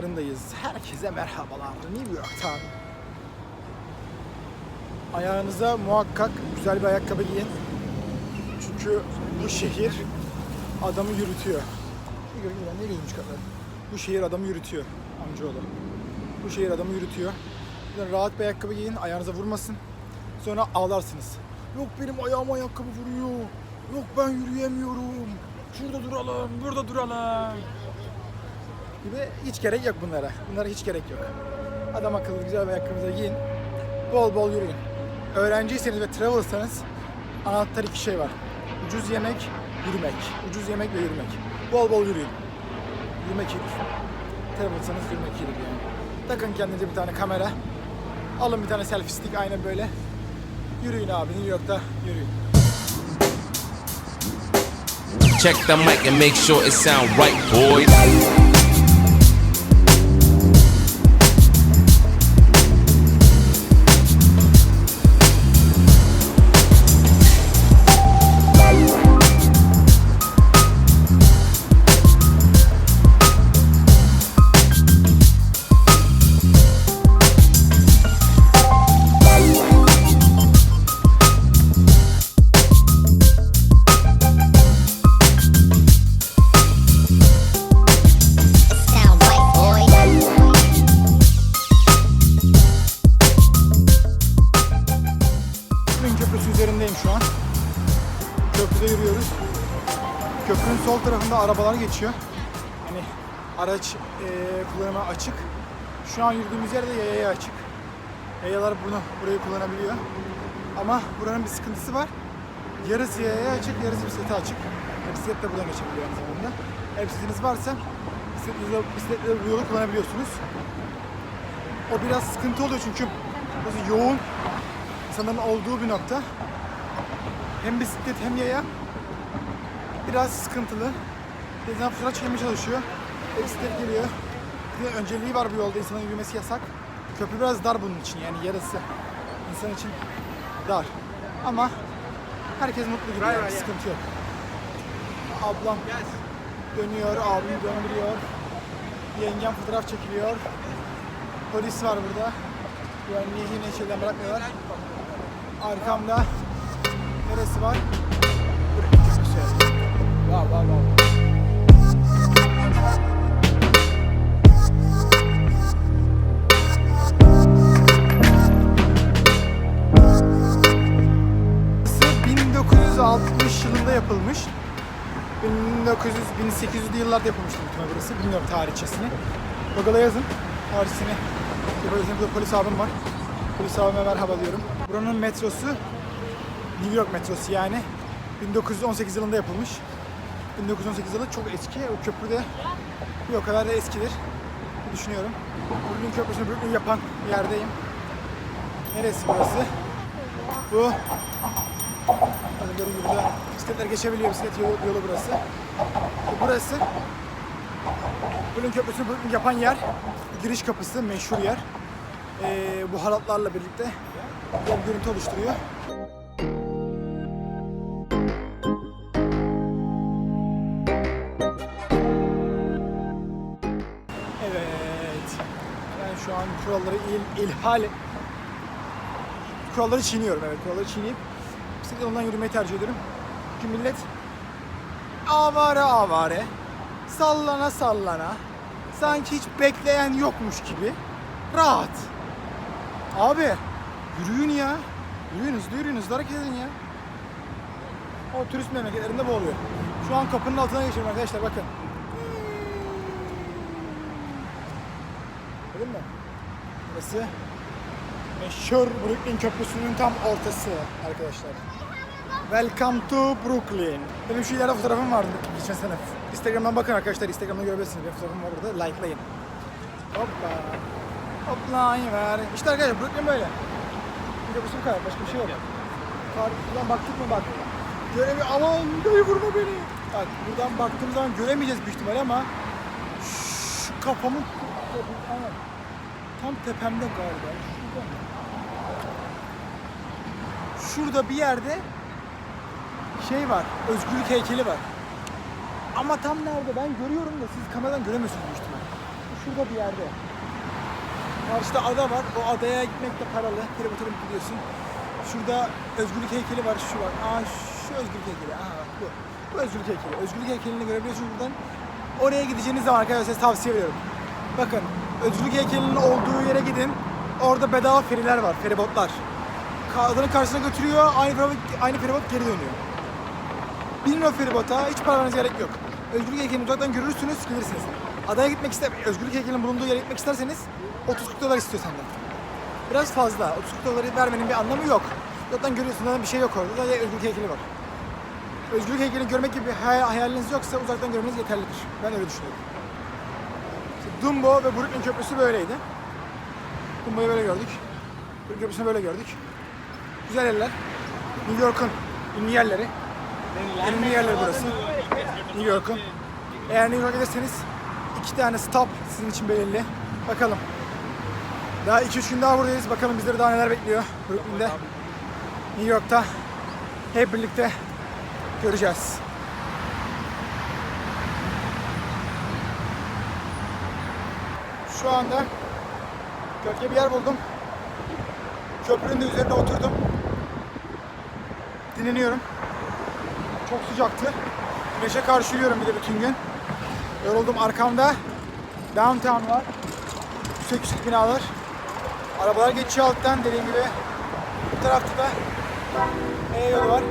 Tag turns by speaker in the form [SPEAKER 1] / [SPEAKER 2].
[SPEAKER 1] sokaklarındayız. Herkese merhabalar. New York'tan. Ayağınıza muhakkak güzel bir ayakkabı giyin. Çünkü bu şehir adamı yürütüyor. Görüyorum ben? Ne gözüm çıkartlar? Bu şehir adamı yürütüyor amcaoğlu. Bu şehir adamı yürütüyor. Rahat bir ayakkabı giyin, ayağınıza vurmasın. Sonra ağlarsınız. Yok benim ayağıma ayakkabı vuruyor. Yok ben yürüyemiyorum. Şurada duralım, burada duralım. Gibi hiç gerek yok bunlara. Bunlara hiç gerek yok. Adam akıllı güzel bir ayakkabınızı giyin. Bol bol yürüyün. Öğrenciyseniz ve travelsanız anahtar iki şey var. Ucuz yemek, yürümek. Ucuz yemek ve yürümek. Bol bol yürüyün. Yürümek iyidir. Travelsanız yürümek iyidir yani. Takın kendinize bir tane kamera. Alın bir tane selfie stick aynen böyle. Yürüyün abi New York'ta yürüyün.
[SPEAKER 2] Check the mic and make sure it sound right, boys.
[SPEAKER 1] Tarafında arabalar geçiyor. Hani araç eee kullanıma açık. Şu an yürüdüğümüz yerde yayaya açık. Yayalar bunu burayı kullanabiliyor. Ama buranın bir sıkıntısı var. Yarısı yayaya açık, yarısı bisiklete açık. Yani Bisiklet de buradan geçebiliyor aynı zamanda. Eğer bisikletiniz varsa bisikletle, bisikletle bu yolu kullanabiliyorsunuz. O biraz sıkıntı oluyor çünkü burası yoğun insanların olduğu bir nokta. Hem bisiklet hem yaya biraz sıkıntılı. Bazen fotoğraf çekmeye çalışıyor. E, bisiklet geliyor. Bir de önceliği var bu yolda insanın yürümesi yasak. Köprü biraz dar bunun için yani yarısı insan için dar. Ama herkes mutlu gibi yani, sıkıntı yok. Ablam dönüyor, abim döndürüyor. Yengem fotoğraf çekiliyor. Polis var burada. Güvenliği yine şeyden bırakmıyorlar. Arkamda neresi var? 1960 yılında yapılmış. 1900 1800'lü yıllarda yapılmıştı ihtimalle burası. Bilmiyorum tarihçesini. Google'a yazın tarihçesini. Burada polis abim var. Polis abime merhaba diyorum. Buranın metrosu New York metrosu yani 1918 yılında yapılmış. 1918 yılı çok eski. O köprü de bir o kadar da eskidir. Düşünüyorum. Brooklyn Köprüsü'nü Brooklyn yapan yerdeyim. Neresi burası? Bu bisikletler geçebiliyor. Bisiklet yolu, yolu burası. Bu Burası Brooklyn Köprüsü'nü yapan yer. Giriş kapısı meşhur yer. Ee, bu halatlarla birlikte bir görüntü oluşturuyor. Evet. Ben şu an kuralları il, ilhal kuralları çiğniyorum evet kuralları çiğneyip bisiklet yolundan yürümeyi tercih ediyorum. Çünkü millet avare avare sallana sallana sanki hiç bekleyen yokmuş gibi rahat. Abi yürüyün ya. Yürüyün hızlı yürüyün hızlı hareket edin ya. O turist memleketlerinde bu oluyor. Şu an kapının altına geçiyorum arkadaşlar bakın. Gördün mü? Burası meşhur Brooklyn Köprüsü'nün tam ortası arkadaşlar. Welcome to Brooklyn. Benim şu ileride fotoğrafım vardı geçen sene. Instagram'dan bakın arkadaşlar. Instagram'dan görebilirsiniz. Benim fotoğrafım var burada. Likelayın. Hoppa. Hoplayıver. İşte arkadaşlar Brooklyn böyle. De bu kadar. Başka bir şey yok. Kar, buradan baktık mı bak. Göremiyor. Aman dayı vurma beni. Bak buradan baktığım zaman göremeyeceğiz büyük ihtimal ama şu kafamın tam tepemde galiba. Şurada? Şurada bir yerde şey var. Özgürlük heykeli var. Ama tam nerede ben görüyorum da siz kameradan göremiyorsunuz büyük ihtimal. şurada bir yerde. Karşıda ada var. O adaya gitmek de paralı. Binip gidiyorsun. Şurada özgürlük heykeli var. Şu var. Aa şu özgürlük heykeli. Aha bu. Bu özgürlük heykeli. Özgürlük heykelini görebiliyorsunuz buradan. Oraya gideceğiniz zaman arkadaşlar size tavsiye veriyorum. Bakın özgürlük heykelinin olduğu yere gidin. Orada bedava feriler var. Feribotlar. Adanın karşısına götürüyor. Aynı feribot, aynı feribot geri dönüyor. Binin o feribota. Hiç para vermenize gerek yok. Özgürlük heykelini uzaktan görürsünüz, gelirsiniz. Adaya gitmek ister, özgürlük heykelinin bulunduğu yere gitmek isterseniz 30-40 dolar istiyor senden. Biraz fazla. 30-40 doları vermenin bir anlamı yok. Zaten görüyorsun zaten bir şey yok orada. Sadece özgürlük heykeli var. Özgürlük heykelini görmek gibi bir hay- hayaliniz yoksa uzaktan görmeniz yeterlidir. Ben öyle düşünüyorum. İşte Dumbo ve Brooklyn Köprüsü böyleydi. Dumbo'yu böyle gördük. Brooklyn Köprüsü'nü böyle gördük. Güzel yerler. New York'un ünlü yerleri. Ünlü yerleri burası. New York'un. Eğer New York'a giderseniz iki tane stop sizin için belirli. Bakalım. Daha 2-3 gün daha buradayız. Bakalım bizleri daha neler bekliyor Brooklyn'de. New York'ta. Hep birlikte göreceğiz. Şu anda gölge bir yer buldum. Köprünün de üzerine oturdum. Dinleniyorum. Çok sıcaktı. Güneşe karşı yürüyorum bir de bütün gün. Yoruldum arkamda. Downtown var. Yüksek yüksek binalar. Arabalar geçiyor alttan dediğim gibi. Bu tarafta da E yolu var.